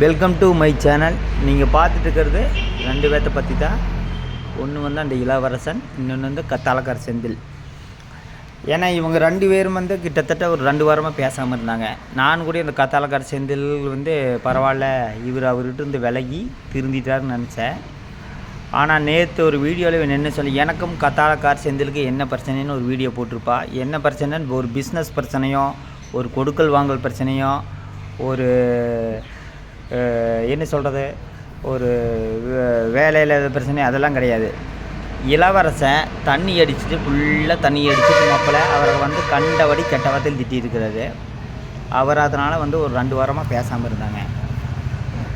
Welcome to my channel நீங்கள் பார்த்துட்டு இருக்கிறது ரெண்டு பேர்த்த பற்றி தான் ஒன்று வந்து அந்த இளவரசன் இன்னொன்று வந்து கத்தாலக்கார செந்தில். ஏன்னா இவங்க ரெண்டு பேரும் வந்து கிட்டத்தட்ட ஒரு ரெண்டு வாரமாக பேசாமல் இருந்தாங்க. நான் கூட இந்த கத்தாலக்கார செந்தில் வந்து பரவாயில்ல இவர் அவர்கிட்ட இருந்து விலகி திருந்திட்டாருன்னு நினச்சேன். ஆனால் நேற்று ஒரு வீடியோவில் என்ன சொல்லி எனக்கும் கத்தாலக்கார் செந்திலுக்கு என்ன பிரச்சனைன்னு ஒரு வீடியோ போட்டிருப்பா. என்ன பிரச்சனைன்னு ஒரு பிஸ்னஸ் பிரச்சனையோ ஒரு கொடுக்கல் வாங்கல் பிரச்சனையோ ஒரு என்ன சொல்கிறது ஒரு வே- வேலையில் பிரச்சனை அதெல்லாம் கிடையாது. இளவரசன் தண்ணி அடிச்சுட்டு ஃபுல்லாக தண்ணி அடிச்சுட்டு மாப்பிள்ள அவரை வந்து கண்டபடி கெட்ட வார்த்தையில் திட்டியிருக்கிறாரு. அவர் அதனால் வந்து ஒரு ரெண்டு வாரமாக பேசாமல் இருந்தாங்க.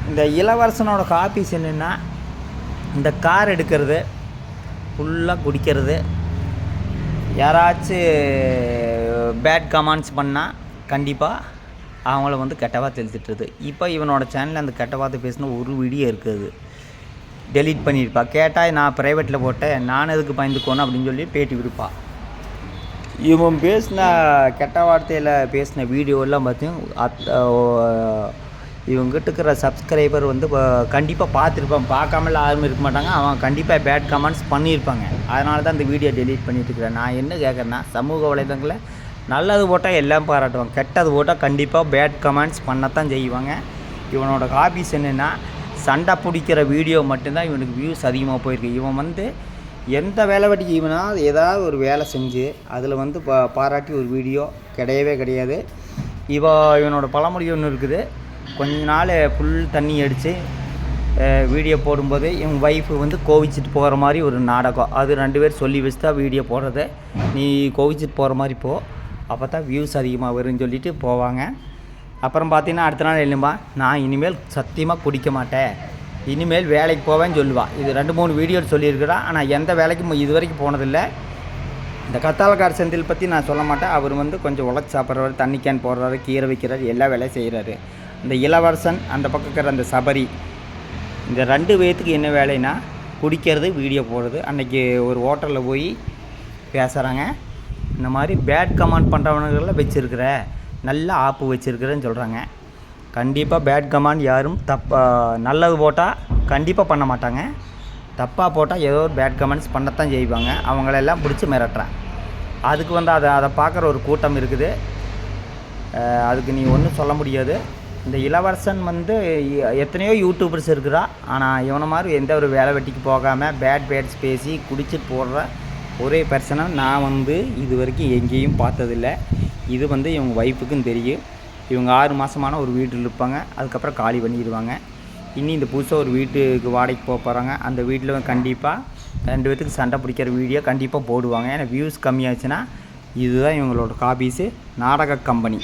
இந்த இளவரசனோட காப்பீஸ் என்னென்னா இந்த கார் எடுக்கிறது ஃபுல்லாக குடிக்கிறது. யாராச்சும் பேட் கமெண்ட்ஸ் பண்ணால் கண்டிப்பாக அவங்கள வந்து கெட்ட வார்த்தை எழுதிட்டுருது இப்போ இவனோட சேனலில் அந்த கெட்ட வார்த்தை பேசின ஒரு வீடியோ இருக்குது. டெலீட் பண்ணியிருப்பா கேட்டால் நான் ப்ரைவேட்டில் போட்டேன். நான் எதுக்கு பயந்துக்கோணும்? அப்படின்னு சொல்லி பேட்டி விடுப்பா இவன் பேசின கெட்ட வார்த்தையில் பேசின வீடியோலாம் பார்த்தீங்கன்னா அத் இவங்ககிட்ட இருக்கிற சப்ஸ்கிரைபர் வந்து கண்டிப்பாக பார்த்துருப்பான். பார்க்காமல யாரும் இருக்க மாட்டாங்க. அவன் கண்டிப்பாக பேட் கமெண்ட்ஸ் பண்ணியிருப்பாங்க அதனால தான் அந்த வீடியோ டெலீட் பண்ணிட்டு இருக்கிறேன். நான் என்ன கேட்குறேன்னா சமூக வலைதளங்களை நல்லது போட்டால் எல்லாம் பாராட்டுவாங்க. கெட்டது போட்டால் கண்டிப்பாக பேட் கமெண்ட்ஸ் பண்ணத்தான் செய்வாங்க. இவனோட ஹாபிஸ் என்னென்னா சண்டை பிடிக்கிற வீடியோ மட்டும்தான் இவனுக்கு வியூஸ் அதிகமாக போயிருக்கு. இவன் வந்து எந்த வேலை வெட்டிக்கு இவனா ஏதாவது ஒரு வேலை செஞ்சு அதில் வந்து பா பாராட்டி ஒரு வீடியோ கிடையவே கிடையாது. இவ இவனோட பழமொழி ஒன்று இருக்குது. கொஞ்ச நாள் ஃபுல் தண்ணி அடித்து வீடியோ போடும்போது இவன் ஒய்ஃபு வந்து கோவிச்சிட்டு போகிற மாதிரி ஒரு நாடகம். அது ரெண்டு பேர் சொல்லி வச்சு தான் வீடியோ போடுறது. நீ கோவிச்சிட்டு போகிற மாதிரி போ. அப்போ தான் வியூஸ் அதிகமாக வரும்னு சொல்லிட்டு போவாங்க. அப்புறம் பார்த்தீங்கன்னா அடுத்த நாள் எழும்பா நான் இனிமேல் சத்தியமாக குடிக்க மாட்டேன். இனிமேல் வேலைக்கு போவேன்னு சொல்லுவாள் இது ரெண்டு மூணு வீடியோ சொல்லியிருக்கிறா. ஆனால் எந்த வேலைக்கும் இது வரைக்கும் போனதில்லை. இந்த கத்தாலக்கார செந்தில் பற்றி நான் சொல்ல மாட்டேன். அவர் வந்து கொஞ்சம் உழைச்சி சாப்பிட்றவர் தண்ணி கேன் போடுறாரு கீரை வைக்கிறாரு எல்லா வேலையும் செய்கிறாரு இந்த இளவரசன் அந்த பக்கம் இருக்கிற அந்த சபரி இந்த ரெண்டு பேர்த்துக்கு என்ன வேலைன்னா குடிக்கிறது வீடியோ போடுறது. அன்றைக்கி ஒரு ஹோட்டலில் போய் பேசுகிறாங்க இந்த மாதிரி பேட் கமெண்ட் பண்ணுறவனுகளில் வச்சுருக்கிற நல்ல ஆப்பு வச்சுருக்கிறேன்னு சொல்கிறாங்க கண்டிப்பாக பேட் கமெண்ட் யாரும் தப்பா நல்லது போட்டால் கண்டிப்பாக பண்ண மாட்டாங்க. தப்பாக போட்டால் ஏதோ ஒரு பேட் கமெண்ட்ஸ் பண்ணத்தான் செய்வாங்க. அவங்களெல்லாம் பிடிச்சி மிரட்டுறேன் அதுக்கு வந்து அதை அதை பார்க்குற ஒரு கூட்டம் இருக்குது. அதுக்கு நீ ஒன்றும் சொல்ல முடியாது. இந்த இளவரசன் வந்து எத்தனையோ யூடியூபர்ஸ் இருக்கிறா. ஆனால் இவனை மாதிரி எந்த ஒரு வேலை வெட்டிக்கு போகாமல் பேட் பேட்ஸ் பேசி குடிச்சிட்டு போடுற ஒரே பர்சனாக நான் வந்து இது வரைக்கும் எங்கேயும் பார்த்ததில்ல. இது வந்து இவங்க ஒய்ஃபுக்கும் தெரியும். இவங்க ஆறு மாதமான ஒரு வீட்டில் இருப்பாங்க. அதுக்கப்புறம் காலி பண்ணிடுவாங்க. இனி இந்த புதுசாக ஒரு வீட்டுக்கு வாடகைக்கு போக போகிறாங்க அந்த வீட்டில் கண்டிப்பாக ரெண்டு பேத்துக்கு சண்டை பிடிக்கிற வீடியோ கண்டிப்பாக போடுவாங்க. ஏன்னா வியூஸ் கம்மியாச்சுன்னா இதுதான் இவங்களோட காபீஸு நாடக கம்பெனி